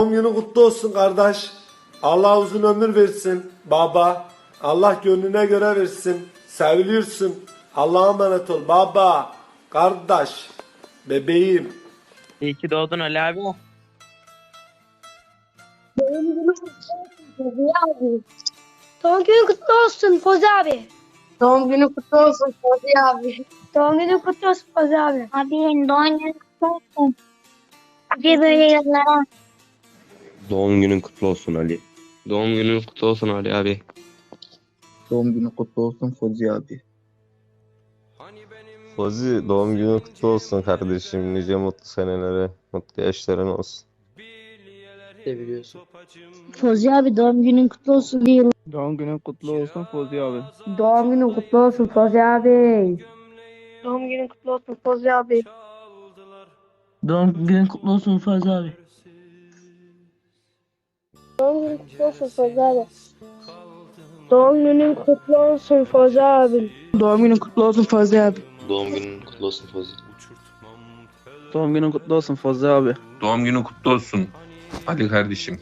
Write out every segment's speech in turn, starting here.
Doğum günün kutlu olsun kardeş. Allah uzun ömür versin baba. Allah gönlüne göre versin. Seviliyorsun. Allah'a emanet ol baba. Kardeş. Bebeğim. İyi ki doğdun Ali abi. Doğum günün kutlu olsun Fozi abi. Doğum günü kutlu olsun Fozi abi. Doğum günün kutlu olsun Fozi abi. Abi doğum günün kutlu olsun. Abi böyle yıllara. Doğum günün kutlu olsun Ali. Doğum günün kutlu olsun Ali abi. Doğum günü kutlu olsun Fozi abi. Fozi doğum günün kutlu olsun kardeşim. Nice mutlu senelere, mutlu yaşların olsun. Seviyorsun. Fozi abi doğum günün kutlu olsun bir yıl. Doğum günün kutlu olsun Fozi abi. Doğum günün kutlu olsun Fozi abi. Doğum günün kutlu olsun Fozi abi. Doğum günün kutlu olsun Fazıl abi. Doğum günün kutlu olsun Fozi abi. Doğum günün kutlu olsun Fozi abi. Doğum günün kutlu olsun Fazıl abi. Doğum günün kutlu olsun Fozi. Doğum günün kutlu olsun Fazıl abi. Doğum günün kutlu olsun Ali kardeşim.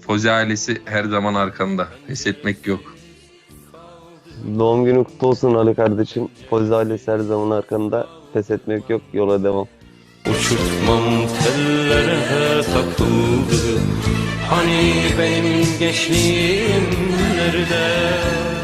Fozi ailesi her zaman arkanda. Pes etmek yok. Doğum günün kutlu olsun Ali kardeşim. Fozi ailesi her zaman arkanda. Pes etmek yok, yola devam. Uçurtmam tellere takıldı Hani benim gençliğim nerede